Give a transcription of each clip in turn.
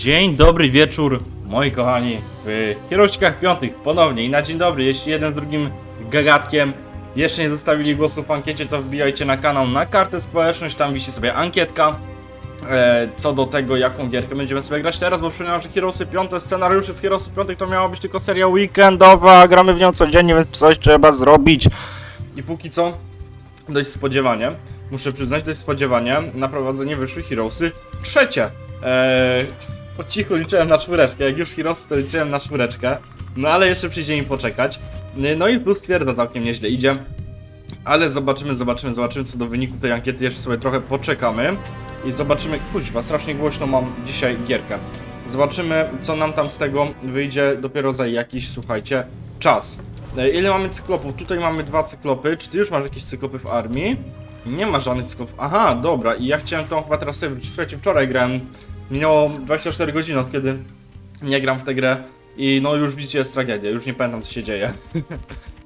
Dzień dobry wieczór, moi kochani, w Kieruszkach Piątych ponownie i na dzień dobry, jeśli jeden z drugim gagatkiem jeszcze nie zostawili głosu w ankiecie, to wbijajcie na kanał na kartę społeczność, tam wisi sobie ankietka e, co do tego, jaką gierkę będziemy sobie grać teraz, bo przypomniałem, że Heroesy 5, scenariusze z Heroesów 5 to miała być tylko seria weekendowa, gramy w nią codziennie, więc coś trzeba zrobić. I póki co, dość spodziewanie, muszę przyznać, dość spodziewanie, na prowadzenie wyszły Heroesy trzecie. Eee, po cichu liczyłem na czwóreczkę, jak już Heroesy to liczyłem na czwóreczkę, no ale jeszcze przyjdzie im poczekać. No i plus twierdza całkiem nieźle idzie. Ale zobaczymy, zobaczymy, zobaczymy co do wyniku tej ankiety, jeszcze sobie trochę poczekamy i zobaczymy, kuźwa, strasznie głośno mam dzisiaj gierkę. Zobaczymy, co nam tam z tego wyjdzie dopiero za jakiś, słuchajcie, czas. E, Ile mamy cyklopów? Tutaj mamy dwa cyklopy. Czy ty już masz jakieś cyklopy w armii? Nie ma żadnych cyklopów. Aha, dobra, i ja chciałem tą chyba teraz sobie wrócić. Słuchajcie, wczoraj grałem. Minęło 24 godziny od kiedy nie gram w tę grę. I no już widzicie, jest tragedia, już nie pamiętam co się dzieje.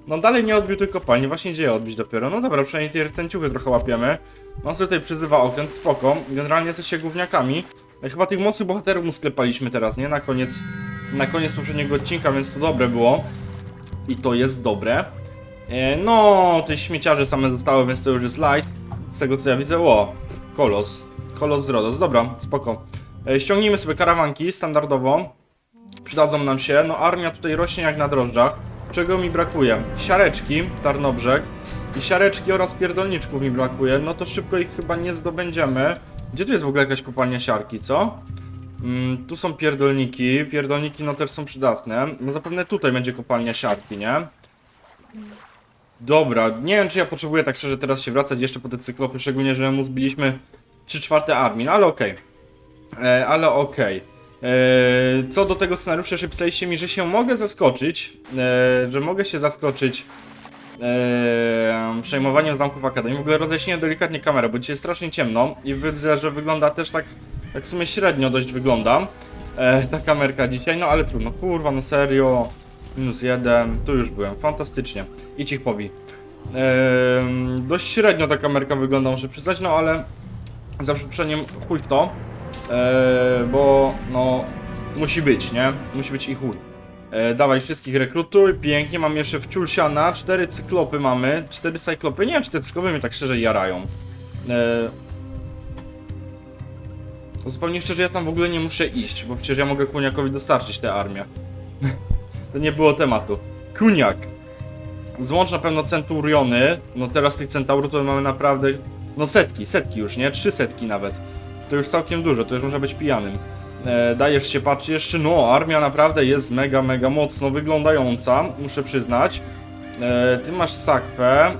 No dalej nie odbił tylko kopalni, właśnie dzieje odbić dopiero. No dobra, przynajmniej te rtęciuchy trochę łapiemy. On sobie tutaj przyzywa okręt, spoko. Generalnie jesteście gówniakami. E, Chyba tych mocnych bohaterów mu sklepaliśmy teraz, nie? Na koniec, na koniec poprzedniego odcinka, więc to dobre było. I to jest dobre. E, no, te śmieciarze same zostały, więc to już jest light. Z tego co ja widzę, o, kolos. Kolos z Rodos, dobra, spoko. E, ściągnijmy sobie karawanki standardowo. Przydadzą nam się. No, armia tutaj rośnie jak na drożdżach. Czego mi brakuje? Siareczki, Tarnobrzeg. I siareczki oraz pierdolniczków mi brakuje. No to szybko ich chyba nie zdobędziemy. Gdzie tu jest w ogóle jakaś kopalnia siarki, co? Mm, tu są pierdolniki. Pierdolniki no też są przydatne. No zapewne tutaj będzie kopalnia siarki, nie? Dobra, nie wiem czy ja potrzebuję tak szczerze teraz się wracać jeszcze po te cyklopy, szczególnie, że mu zbiliśmy 3 czwarte armii, no ale okej. E, ale okej. E, Co do tego scenariusza, jeszcze pisaliście mi, że się mogę zaskoczyć, e, że mogę się zaskoczyć e, przejmowaniem zamków Akademii. W ogóle rozjaśniłem delikatnie kamerę, bo dzisiaj jest strasznie ciemno i widzę, że wygląda też tak, tak w sumie średnio dość wygląda e, ta kamerka dzisiaj, no ale trudno, kurwa, no serio, minus jeden, tu już byłem, fantastycznie, idź ich pobij. E, dość średnio ta kamerka wygląda, muszę przyznać, no ale za przeproszeniem chuj w to, e, bo no musi być, nie? Musi być i chuj. E, dawaj wszystkich rekrutuj, pięknie, mam jeszcze wciul siana, cztery cyklopy mamy, cztery cyklopy, nie wiem czy te cyklopy mnie tak szczerze jarają. E, zupełnie szczerze ja tam w ogóle nie muszę iść, bo przecież ja mogę Kuniakowi dostarczyć tę armię. to nie było tematu. Kuniak. Złącz na pewno centuriony, no teraz tych centaurów to mamy naprawdę, no setki, setki już, nie? Trzy setki nawet. To już całkiem dużo, to już można być pijanym. E, dajesz się patrzeć jeszcze, no armia naprawdę jest mega, mega mocno wyglądająca, muszę przyznać. E, ty masz sakwę.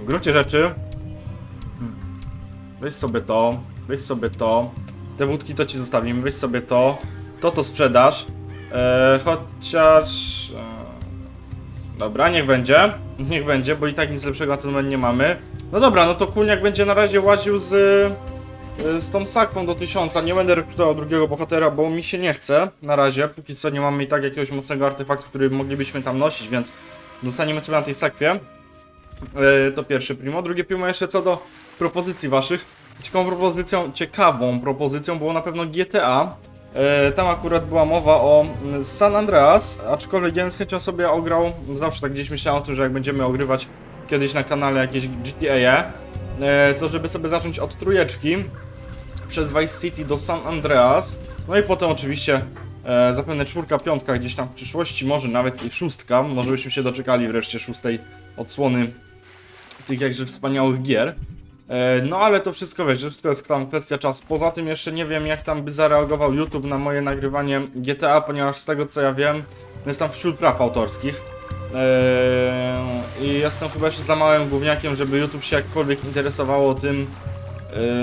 W gruncie rzeczy weź sobie to, weź sobie to. Te wódki to ci zostawimy, weź sobie to. To to sprzedasz. E, chociaż... Dobra, niech będzie. Niech będzie, bo i tak nic lepszego na ten moment nie mamy. No dobra, no to Kuniak będzie na razie łaził z, y, z tą sakwą do tysiąca. Nie będę rekrutował drugiego bohatera, bo mi się nie chce na razie. Póki co nie mamy i tak jakiegoś mocnego artefaktu, który moglibyśmy tam nosić, więc zostaniemy sobie na tej sakwie. Y, to pierwsze primo. Drugie primo jeszcze co do propozycji waszych. Ciekawą propozycją, ciekawą propozycją było na pewno GTA. E, Tam akurat była mowa o mm, San Andreas, aczkolwiek ja bym z chęcią sobie ograł, zawsze tak gdzieś myślałem o tym, że jak będziemy ogrywać kiedyś na kanale jakieś GTA, e, to żeby sobie zacząć od trójeczki przez Vice City do San Andreas, no i potem oczywiście e, zapewne czwórka, piątka gdzieś tam w przyszłości, może nawet i szóstka, może byśmy się doczekali wreszcie szóstej odsłony tych jakże wspaniałych gier. E, No ale to wszystko wiesz, wszystko jest tam kwestia czasu. Poza tym jeszcze nie wiem jak tam by zareagował YouTube na moje nagrywanie GTA, ponieważ z tego co ja wiem, jest tam wśród praw autorskich. Eee, I jestem chyba jeszcze za małym gówniakiem, żeby YouTube się jakkolwiek interesowało tym,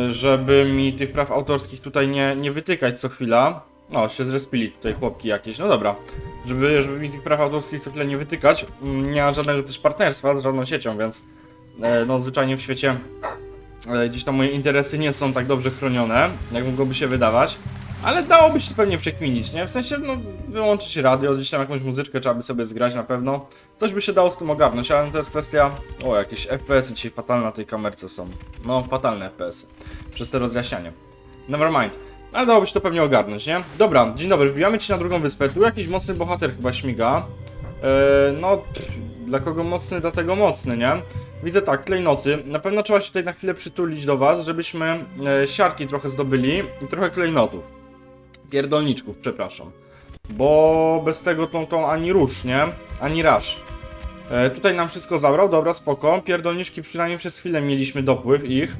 e, żeby mi tych praw autorskich tutaj nie, nie wytykać co chwila. O, się zrespili tutaj chłopki jakieś, no dobra. Żeby, żeby mi tych praw autorskich co chwilę nie wytykać. Mm, Nie ma żadnego też partnerstwa z żadną siecią, więc e, no zwyczajnie w świecie e, gdzieś tam moje interesy nie są tak dobrze chronione, jak mogłoby się wydawać. Ale dałoby się to pewnie przekminić, nie? W sensie, no, wyłączyć radio, gdzieś tam jakąś muzyczkę trzeba by sobie zgrać na pewno. Coś by się dało z tym ogarnąć, ale to jest kwestia... O, jakieś FPS-y dzisiaj fatalne na tej kamerce są. No, fatalne FPS-y. Przez te rozjaśnianie. Nevermind. Ale dałoby się to pewnie ogarnąć, nie? Dobra, dzień dobry, wbijamy ci na drugą wyspę. Tu jakiś mocny bohater chyba śmiga. Eee, no, dla kogo mocny, dlatego mocny, nie? Widzę tak, klejnoty. Na pewno trzeba się tutaj na chwilę przytulić do was, żebyśmy e, siarki trochę zdobyli i trochę klejnotów. Pierdolniczków, przepraszam. Bo bez tego tą, tą ani rusz, nie? Ani rasz. E, tutaj nam wszystko zabrał, dobra, spoko. Pierdolniczki przynajmniej przez chwilę mieliśmy dopływ ich.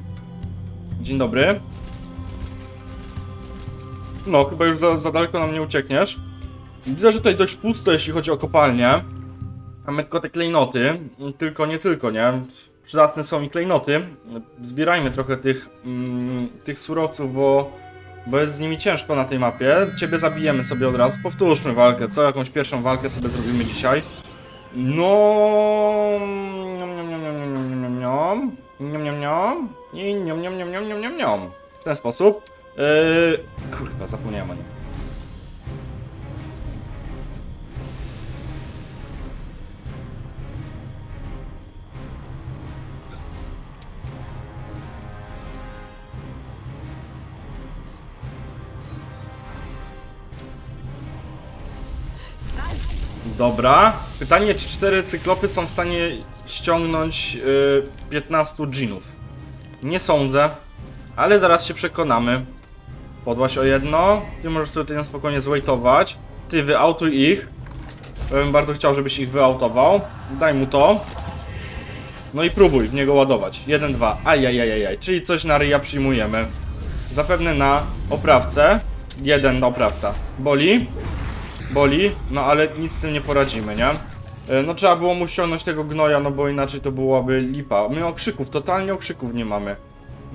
Dzień dobry. No, chyba już za, za daleko nam nie uciekniesz. Widzę, że tutaj dość pusto, jeśli chodzi o kopalnię. Mamy tylko te klejnoty, tylko nie tylko, nie? Przydatne są i klejnoty. Zbierajmy trochę tych, tych surowców, bo, bo jest z nimi ciężko na tej mapie. Ciebie zabijemy sobie od razu. Powtórzmy walkę, co? Jakąś pierwszą walkę sobie zrobimy dzisiaj. No. Niam, niam, niam. I niam, niam, niam, niam, niam, niam. W ten sposób. Yy... Kurwa, zapomniałem o nim. Dobra. Pytanie, czy cztery cyklopy są w stanie ściągnąć yy, 15 dżinów? Nie sądzę, ale zaraz się przekonamy. Podłaś o jedno. Ty możesz sobie tutaj na spokojnie zwejtować. Ty wyautuj ich. Ja bym bardzo chciał, żebyś ich wyautował. Daj mu to. No i próbuj w niego ładować. Jeden, dwa. Ajajajajaj. Czyli coś na ryja przyjmujemy. Zapewne na oprawcę. Jeden oprawca. Boli? Boli, no ale nic z tym nie poradzimy, nie? E, No trzeba było mu ściągnąć tego gnoja, no bo inaczej to byłaby lipa. My okrzyków, totalnie okrzyków nie mamy.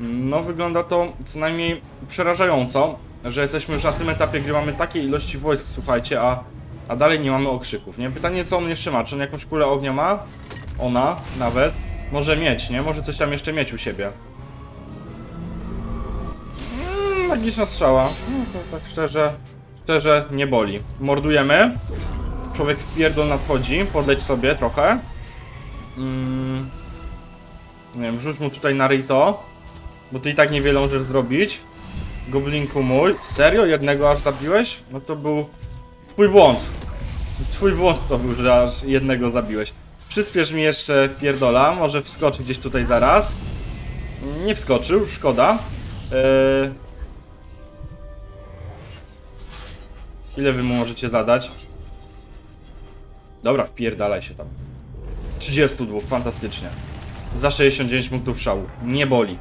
No wygląda to co najmniej przerażająco, że jesteśmy już na tym etapie, gdy mamy takiej ilości wojsk, słuchajcie, a, a dalej nie mamy okrzyków, nie? Pytanie co on jeszcze ma, czy on jakąś kulę ognia ma? Ona, nawet. Może mieć, nie? Może coś tam jeszcze mieć u siebie. Mm, magiczna strzała. No to tak szczerze, szczerze nie boli. Mordujemy. Człowiek w pierdol nadchodzi, podleć sobie trochę. Mm. Nie wiem, rzuć mu tutaj na ryj to. Bo ty i tak niewiele możesz zrobić. Goblinku mój. Serio? Jednego aż zabiłeś? No to był twój błąd. Twój błąd to był, że aż jednego zabiłeś. Przyspiesz mi jeszcze pierdola, może wskoczy gdzieś tutaj zaraz. Nie wskoczył, szkoda. Eee... Ile wy mu możecie zadać? Dobra, wpierdalaj się tam. 32, fantastycznie. Za 69 punktów szału. Nie boli.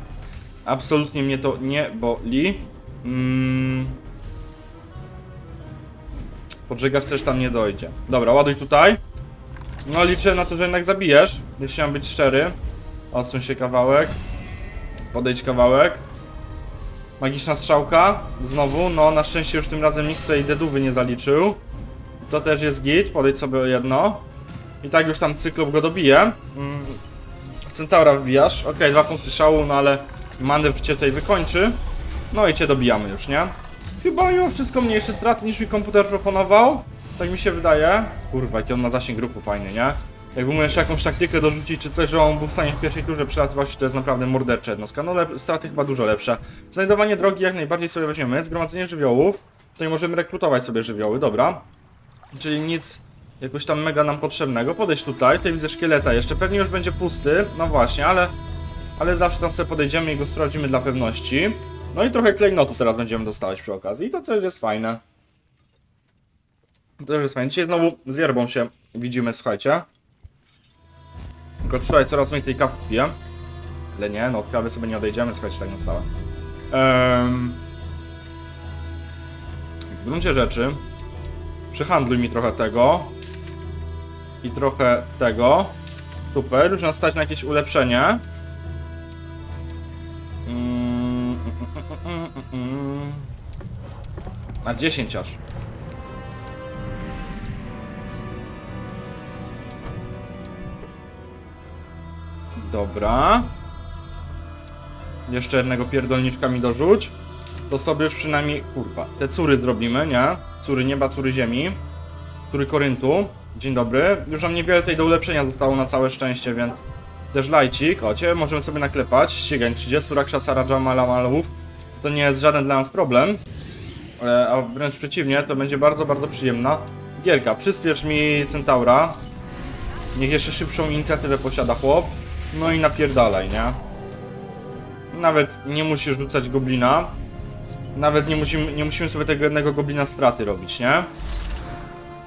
Absolutnie mnie to nie boli. Mm. Podżegacz też tam nie dojdzie. Dobra, ładuj tutaj. No liczę na to, że jednak zabijesz. Jeśli być szczery. Odsuń się kawałek. Podejdź kawałek. Magiczna strzałka. Znowu. No na szczęście już tym razem nikt tutaj dedówy nie zaliczył. To też jest git. Podejdź sobie o jedno. I tak już tam cyklop go dobije. Mm. Centaura wbijasz. Ok, dwa punkty szału, no ale manewr cię tutaj wykończy. No i cię dobijamy już, nie? Chyba mimo wszystko mniejsze straty niż mi komputer proponował. Tak mi się wydaje. Kurwa, jaki on ma zasięg ruchu fajny, nie? Jakby jeszcze jakąś taktykę dorzucić, czy coś, że on był w stanie w pierwszej turze przelatywać, to jest naprawdę mordercze jednostka. No lep- straty chyba dużo lepsze. Znajdowanie drogi jak najbardziej sobie weźmiemy. Zgromadzenie żywiołów. Tutaj możemy rekrutować sobie żywioły, dobra. Czyli nic jakoś tam mega nam potrzebnego. Podejdź tutaj, tutaj widzę szkieleta jeszcze. Pewnie już będzie pusty, no właśnie, ale ale zawsze tam sobie podejdziemy i go sprawdzimy dla pewności. No i trochę klejnotu teraz będziemy dostawać przy okazji. I to też jest fajne. To też jest fajne. Dzisiaj znowu z yerbą się widzimy, słuchajcie. Tylko wczoraj coraz więcej kaw piję. Ale nie, no od kawy sobie nie odejdziemy, słuchajcie, tak na stałe. Ehm... W gruncie rzeczy Przehandluj mi trochę tego. I trochę tego. Super, już nas stać na jakieś ulepszenie. Mm, mm, mm. Na 10 aż. Dobra. Jeszcze jednego pierdolniczka mi dorzuć. To sobie już przynajmniej, kurwa, te cury zrobimy, nie? Cury nieba, cury ziemi. Cury Koryntu. Dzień dobry. Już nam niewiele tej do ulepszenia zostało na całe szczęście, więc też lajcik. O, cię możemy sobie naklepać. Ścigań 30 Rakshasa Raja Malamalów. To to nie jest żaden dla nas problem, e, a wręcz przeciwnie, to będzie bardzo, bardzo przyjemna gierka. Przyspiesz mi Centaura, niech jeszcze szybszą inicjatywę posiada chłop, no i napierdalaj, nie? Nawet nie musisz rzucać goblina, nawet nie musimy, nie musimy sobie tego jednego goblina straty robić, nie?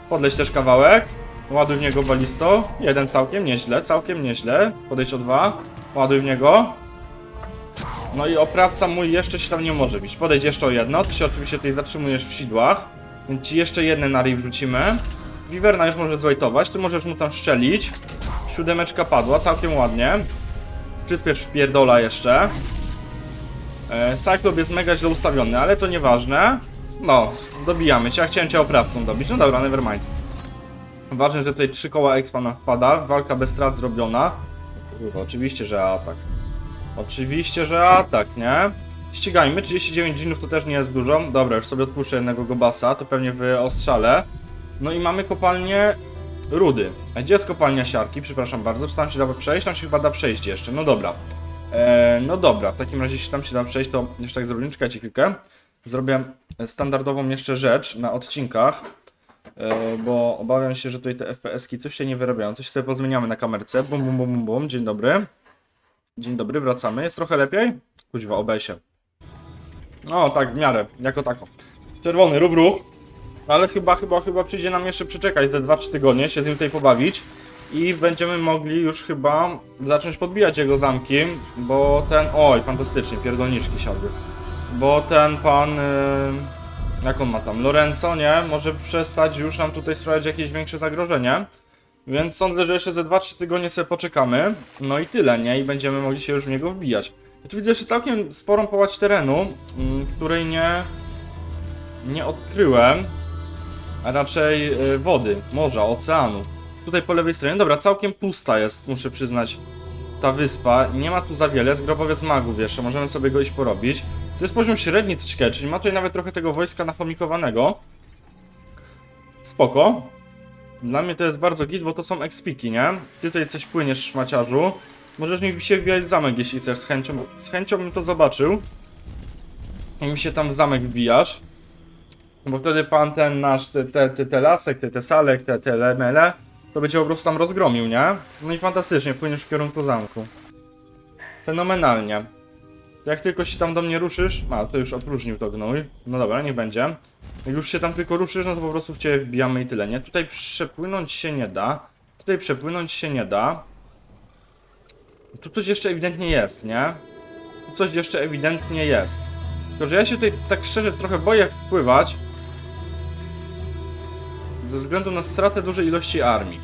Podleć też kawałek, ładuj w niego balisto, jeden całkiem nieźle, całkiem nieźle, podejść o dwa, ładuj w niego, no i oprawca mój jeszcze się tam nie może bić. Podejdź jeszcze o jedno, ty się oczywiście tutaj zatrzymujesz w sidłach, więc ci jeszcze jedne na ryj wrzucimy. Wiwerna już może zwajtować, ty możesz mu tam szczelić. Siódemeczka padła, całkiem ładnie. Przyspiesz pierdola jeszcze. E, Cyclop jest mega źle ustawiony, ale to nieważne. No, dobijamy cię, ja chciałem cię oprawcą dobić, no dobra, nevermind. Ważne, że tutaj trzy koła expa wpada, walka bez strat zrobiona. Kurwa, oczywiście, że atak. Oczywiście, że atak, nie? Ścigajmy, 39 dżinów to też nie jest dużo. Dobra, już sobie odpuszczę jednego gobasa, to pewnie w ostrzale. No i mamy kopalnię rudy. A gdzie jest kopalnia siarki? Przepraszam bardzo, czy tam się da przejść? Tam się chyba da przejść jeszcze, no dobra. Eee, no dobra, w takim razie jeśli tam się da przejść, to jeszcze tak zrobimy, czekajcie chwilkę. Zrobię standardową jeszcze rzecz na odcinkach, e, bo obawiam się, że tutaj te FPS-ki coś się nie wyrabiają, coś sobie pozmieniamy na kamerce. Bum, bum, bum, bum, bum. dzień dobry. Dzień dobry, wracamy. Jest trochę lepiej? Kuźwa, obej się. No, tak, w miarę, jako tako. Czerwony, rób ruch. Ale chyba, chyba, chyba przyjdzie nam jeszcze przeczekać ze 2-3 tygodnie, się z nim tutaj pobawić. I będziemy mogli już chyba zacząć podbijać jego zamki, bo ten... Oj, fantastycznie, pierdolniczki siadły. Bo ten pan... Yy, jak on ma tam? Lorenzo, nie? Może przestać już nam tutaj sprawiać jakieś większe zagrożenie. Więc sądzę, że jeszcze ze 2-3 tygodnie sobie poczekamy. No i tyle, nie? I będziemy mogli się już w niego wbijać. Ja tu widzę jeszcze całkiem sporą połać terenu, mm, której nie... nie odkryłem. A raczej y, wody, morza, oceanu. Tutaj po lewej stronie, dobra, całkiem pusta jest, muszę przyznać, ta wyspa. Nie ma tu za wiele, jest grobowiec magów jeszcze, możemy sobie go iść porobić. To jest poziom średni troszeczkę, czyli ma tutaj nawet trochę tego wojska nafomikowanego. Spoko. Dla mnie to jest bardzo git, bo to są expiki, nie? Ty tutaj coś płyniesz, szmaciarzu. Możesz mi się wbijać w zamek, jeśli chcesz, z chęcią. Z chęcią bym to zobaczył. I mi się tam w zamek wbijasz. Bo wtedy pan ten nasz, te, te, te, te lasek, te, te salek, te, te lemele, to będzie po prostu tam rozgromił, nie? No i fantastycznie, płyniesz w kierunku zamku. Fenomenalnie. Jak tylko się tam do mnie ruszysz, a to już opróżnił to gnój. No dobra, niech będzie. Jak już się tam tylko ruszysz, no to po prostu w ciebie wbijamy i tyle, nie? Tutaj przepłynąć się nie da. Tutaj przepłynąć się nie da. Tu coś jeszcze ewidentnie jest, nie? Tu coś jeszcze ewidentnie jest. Tylko, że ja się tutaj tak szczerze trochę boję wpływać. Ze względu na stratę dużej ilości armii.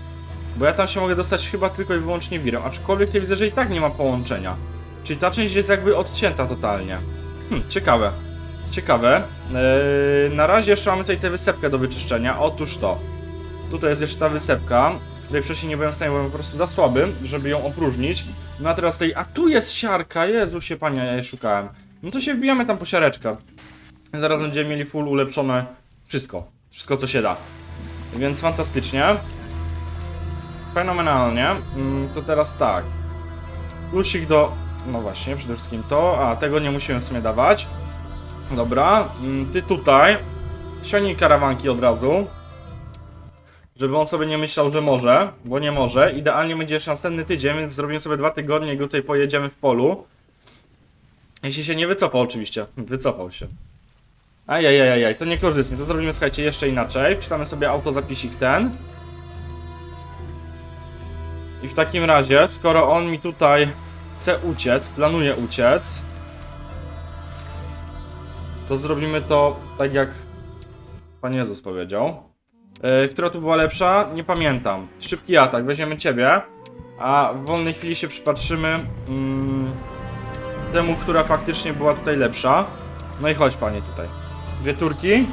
Bo ja tam się mogę dostać chyba tylko i wyłącznie wirem. Aczkolwiek ja widzę, że i tak nie ma połączenia. Czyli ta część jest jakby odcięta totalnie. Hm, ciekawe. Ciekawe. Yy, na razie jeszcze mamy tutaj tę wysepkę do wyczyszczenia. Otóż to. Tutaj jest jeszcze ta wysepka, której wcześniej nie byłem w stanie, byłem po prostu za słaby, żeby ją opróżnić. No a teraz tutaj, a tu jest siarka, Jezusie Panie, ja jej szukałem. No to się wbijamy tam po siareczkę. Zaraz będziemy mieli full ulepszone wszystko. Wszystko co się da. Więc fantastycznie. Fenomenalnie. Mm, To teraz tak. Plusik do... No właśnie, przede wszystkim to. A, tego nie musimy w sumie dawać. Dobra, mm, ty tutaj. Ściągnij karawanki od razu. Żeby on sobie nie myślał, że może, bo nie może. Idealnie będzie jeszcze następny tydzień, więc zrobimy sobie dwa tygodnie i tutaj pojedziemy w polu. Jeśli się nie wycofał oczywiście. Wycofał się. Ajajajajaj, to niekorzystnie. To zrobimy, słuchajcie, jeszcze inaczej. Wczytamy sobie autozapisik ten. I w takim razie, skoro on mi tutaj chce uciec, planuje uciec, to zrobimy to tak jak Pan Jezus powiedział. Yy, która tu była lepsza? Nie pamiętam. Szybki atak, weźmiemy ciebie, a w wolnej chwili się przypatrzymy mm, temu, która faktycznie była tutaj lepsza. No i chodź panie tutaj. Dwie turki. Yy,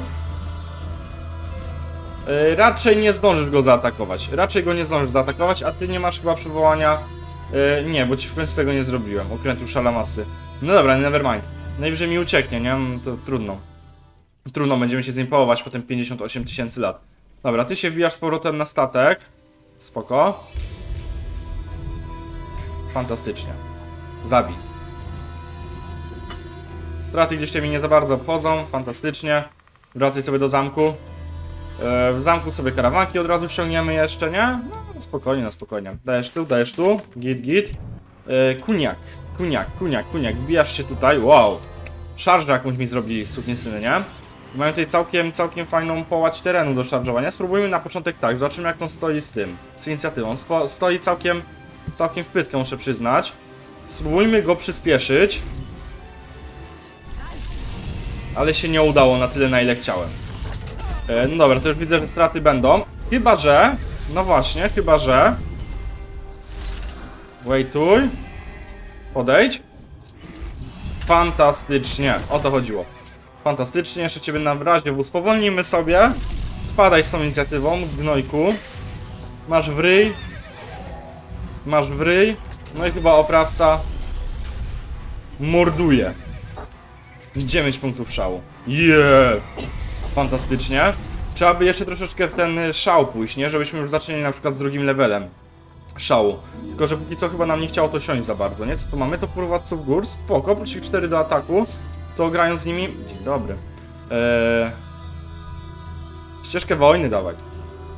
raczej nie zdążysz go zaatakować. Raczej go nie zdążysz zaatakować, a ty nie masz chyba przywołania. Yy, nie, bo ci w końcu tego nie zrobiłem. Okrętu szalamasy. No dobra, nevermind. Najwyżej mi ucieknie, nie? No To trudno. Trudno, będziemy się z nim połować potem 58 tysięcy lat. Dobra, ty się wbijasz z powrotem na statek. Spoko. Fantastycznie. Zabij. Straty gdzieś tutaj mnie nie za bardzo obchodzą, fantastycznie. Wracaj sobie do zamku. E, w zamku sobie karawanki od razu ściągniemy jeszcze, nie? No, spokojnie, no spokojnie. Dajesz tu, dajesz tu, git, git. E, kuniak, kuniak, kuniak, kuniak, wbijasz się tutaj, wow. Szarżę jakąś mi zrobili, syny, nie? Mają tutaj całkiem, całkiem fajną połać terenu do szarżowania. Spróbujmy na początek tak, zobaczymy jak on stoi z tym, z inicjatywą. Stoi całkiem, całkiem w pytkę, muszę przyznać. Spróbujmy go przyspieszyć. Ale się nie udało na tyle, na ile chciałem. E, no dobra, to już widzę, że straty będą. Chyba, że... No właśnie, chyba, że... Wejtuj. Podejdź. Fantastycznie. O to chodziło. Fantastycznie, jeszcze ciebie na razie w spowolnimy sobie. Spadaj z tą inicjatywą, gnojku. Masz w ryj. Masz w ryj. No i chyba oprawca morduje. 9 punktów szału. Yeah! Fantastycznie. Trzeba by jeszcze troszeczkę w ten szał pójść, nie? Żebyśmy już zaczęli na przykład z drugim levelem szału. Tylko, że póki co chyba nam nie chciało to siąść za bardzo, nie? Co tu mamy? To władców gór, spoko, plus ich 4 do ataku. To grając z nimi... Dzień dobry. Eee... Ścieżkę wojny dawaj.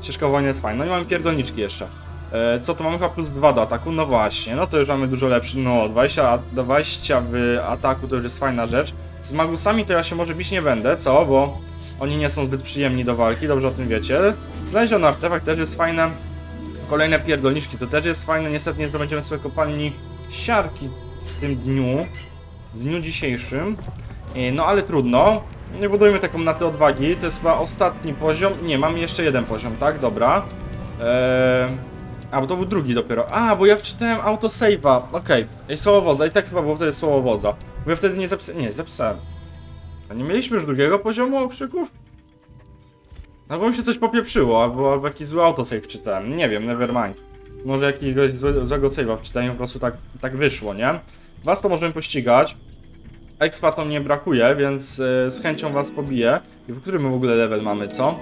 Ścieżka wojny jest fajna. No i mamy pierdolniczki jeszcze. E, co tu mamy chyba plus 2 do ataku? No właśnie, no to już mamy dużo lepszy. No, 20, a- 20 w ataku to już jest fajna rzecz. Z magusami to ja się może bić nie będę, co? Bo oni nie są zbyt przyjemni do walki, dobrze o tym wiecie. Znaleziono artefakt też jest fajne. Kolejne pierdolniczki to też jest fajne. Niestety nie zdobędziemy sobie kopalni siarki w tym dniu. W dniu dzisiejszym. E, No ale trudno. Nie budujmy taką na te odwagi. To jest chyba ostatni poziom. Nie, mamy jeszcze jeden poziom, tak? Dobra. Eee... A, bo to był drugi dopiero. A, bo ja wczytałem autosave'a. Okej. Okay. Słowo wodza. I tak chyba było wtedy słowo wodza. Bo ja wtedy nie zapisałem. Nie, zapisałem. A nie mieliśmy już drugiego poziomu okrzyków? Albo mi się coś popieprzyło, albo, albo jakiś zły autosave czytałem. Nie wiem, nevermind. Może jakiegoś złe- złego save'a wczytałem, po prostu tak, tak wyszło, nie? Was to możemy pościgać. Expa to nie brakuje, więc e, z chęcią was pobiję. I w którym w ogóle level mamy, co?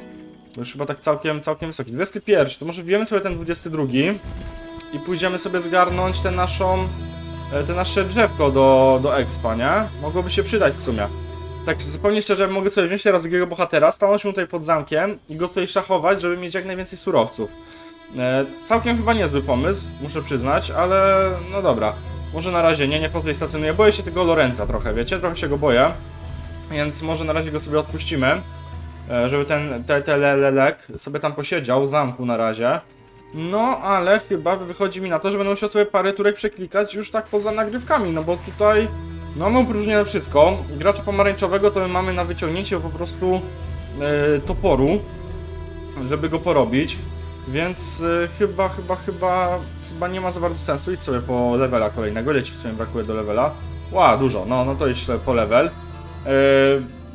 Bo już chyba tak całkiem, całkiem wysoki. 21, to może wbijemy sobie ten 22 i pójdziemy sobie zgarnąć tę naszą, te nasze drzewko do, do expa, nie? Mogłoby się przydać w sumie. Tak zupełnie szczerze, mogę sobie wziąć teraz drugiego bohatera, stanąć mu tutaj pod zamkiem i go tutaj szachować, żeby mieć jak najwięcej surowców. E, całkiem chyba niezły pomysł, muszę przyznać, ale no dobra. Może na razie nie, niech on tutaj stacjonuje. Boję się tego Lorenza trochę, wiecie? Trochę się go boję. Więc może na razie go sobie odpuścimy. E, żeby ten te, te sobie tam posiedział w zamku na razie. No, ale chyba wychodzi mi na to, że będę musiał sobie parę turek przeklikać już tak poza nagrywkami, no bo tutaj no mamy opróżnione wszystko. Gracza pomarańczowego to my mamy na wyciągnięcie po prostu e, toporu, żeby go porobić. Więc e, chyba, chyba, chyba, chyba nie ma za bardzo sensu. Idź sobie po levela kolejnego, ile ci w sumie brakuje do levela? Ła, dużo, no, no to idź sobie po level. E,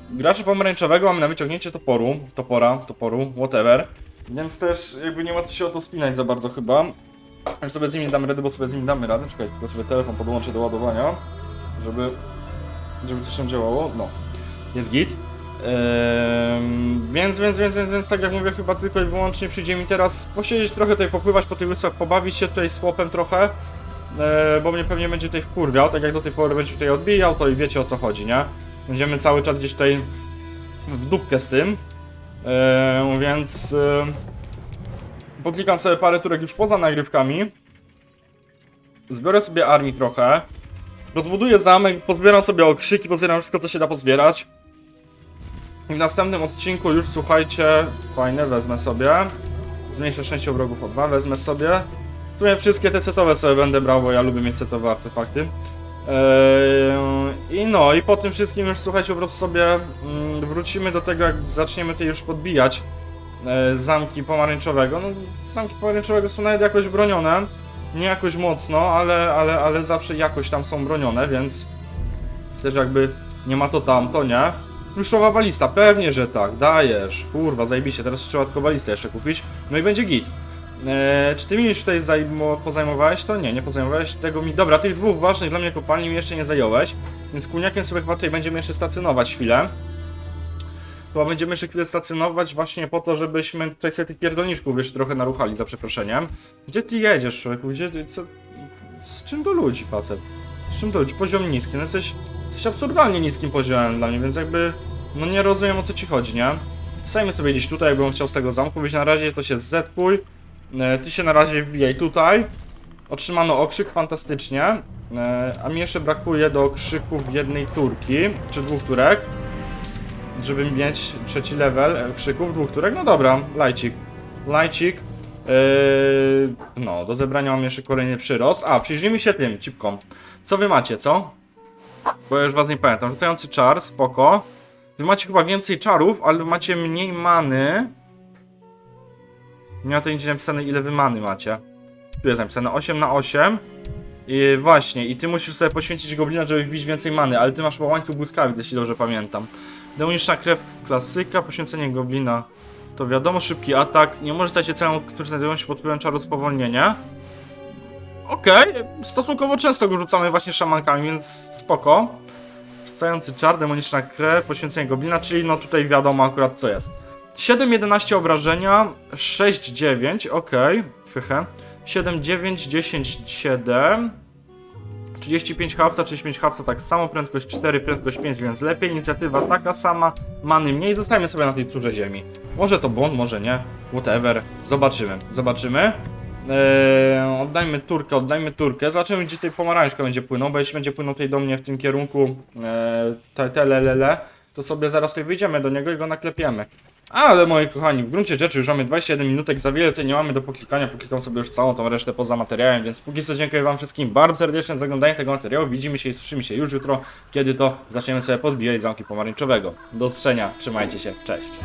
gracza pomarańczowego mamy na wyciągnięcie toporu, topora, toporu, whatever. Więc też jakby nie ma co się o to spinać za bardzo chyba. Jak sobie z nim nie damy rady, bo sobie z nim damy radę. Czekaj, tylko sobie telefon podłączę do ładowania, żeby, żeby coś tam działało. No, jest git. Ehm, więc, więc, więc, więc, więc tak jak mówię, chyba tylko i wyłącznie przyjdzie mi teraz posiedzieć trochę tutaj, popływać po tych wyspach, pobawić się tutaj z chłopem trochę. E, bo mnie pewnie będzie tutaj wkurwiał, tak jak do tej pory będzie tutaj odbijał, to i wiecie o co chodzi, nie? Będziemy cały czas gdzieś tutaj w dupkę z tym. Więc podklikam sobie parę turek już poza nagrywkami. Zbiorę sobie armii trochę. Rozbuduję zamek, pozbieram sobie okrzyki, pozbieram wszystko co się da pozbierać. I w następnym odcinku już słuchajcie, fajne, wezmę sobie. Zmniejszę szczęście wrogów o 2, wezmę sobie. W sumie wszystkie te setowe sobie będę brał, bo ja lubię mieć setowe artefakty. Eee, I no, i po tym wszystkim już słuchajcie, po prostu sobie mm, wrócimy do tego, jak zaczniemy tutaj już podbijać e, zamki pomarańczowego. No, zamki pomarańczowego są nawet jakoś bronione. Nie jakoś mocno, ale, ale, ale zawsze jakoś tam są bronione, więc też jakby nie ma to tamto, nie? Pluszowa balista, pewnie, że tak, dajesz. Kurwa, zajebiście, teraz trzeba tylko balistę jeszcze kupić. No i będzie git. Eee, czy ty mi już tutaj zajmo, pozajmowałeś to? Nie, nie pozajmowałeś tego mi. Dobra, tych dwóch ważnych dla mnie kopalni mi jeszcze nie zająłeś. Więc kuniakiem sobie chyba tutaj będziemy jeszcze stacjonować chwilę. Chyba będziemy jeszcze chwilę stacjonować właśnie po to, żebyśmy tutaj sobie tych pierdolniczków jeszcze trochę naruchali, za przeproszeniem. Gdzie ty jedziesz, człowieku? Gdzie ty, co? Z czym do ludzi, facet? Z czym do ludzi? Poziom niski, no jesteś jakimś absurdalnie niskim poziomem dla mnie, więc jakby, no nie rozumiem o co ci chodzi, nie? Stajmy sobie gdzieś tutaj, jakbym chciał z tego zamku wyjść na razie, to się zetkuj. E, Ty się na razie wbijaj tutaj. Otrzymano okrzyk, fantastycznie. E, A mi jeszcze brakuje do okrzyków jednej turki, czy dwóch turek. Żeby mieć trzeci level e, krzyków, dwóch turek. No dobra, lajcik. Lajcik. Yy, no, do zebrania mam jeszcze kolejny przyrost. A, przyjrzyjmy się tym, cipkom. Co wy macie, co? Bo ja już was nie pamiętam. Rzucający czar, spoko. Wy macie chyba więcej czarów, ale macie mniej many. Nie ma to nigdzie napisane, ile wy many macie. Tu jest napisane 8 na 8. I właśnie, i ty musisz sobie poświęcić goblina, żeby wbić więcej many, ale ty masz chyba łańcuch błyskawic, jeśli dobrze pamiętam. Demoniczna krew klasyka, poświęcenie goblina. To wiadomo, szybki atak. Nie może stać się celem, który znajdują się pod wpływem czaru spowolnienia. Okej, stosunkowo często go rzucamy właśnie szamankami, więc spoko. Wracający czar, demoniczna krew, poświęcenie goblina, czyli no tutaj wiadomo akurat co jest. 7-11 obrażenia, 6-9, okej, hehe. 7-9, 10-7. 35 hapsa, 35 hapsa tak samo, prędkość 4, prędkość 5, więc lepiej, inicjatywa taka sama, many mniej, zostajemy sobie na tej córze ziemi. Może to błąd, może nie, whatever, zobaczymy, zobaczymy. Eee, oddajmy turkę, oddajmy turkę, zobaczymy gdzie tej pomarańczka będzie płynął, bo jeśli będzie płynął tutaj do mnie w tym kierunku eee, te, te le, le, le, to sobie zaraz tutaj wyjdziemy do niego i go naklepiemy. Ale moi kochani, w gruncie rzeczy już mamy 21 minutek, za wiele tutaj nie mamy do poklikania, poklikam sobie już całą tą resztę poza materiałem, więc póki co dziękuję wam wszystkim bardzo serdecznie za oglądanie tego materiału, widzimy się i słyszymy się już jutro, kiedy to zaczniemy sobie podbijać zamki pomarańczowego. Do usłyszenia, trzymajcie się, cześć.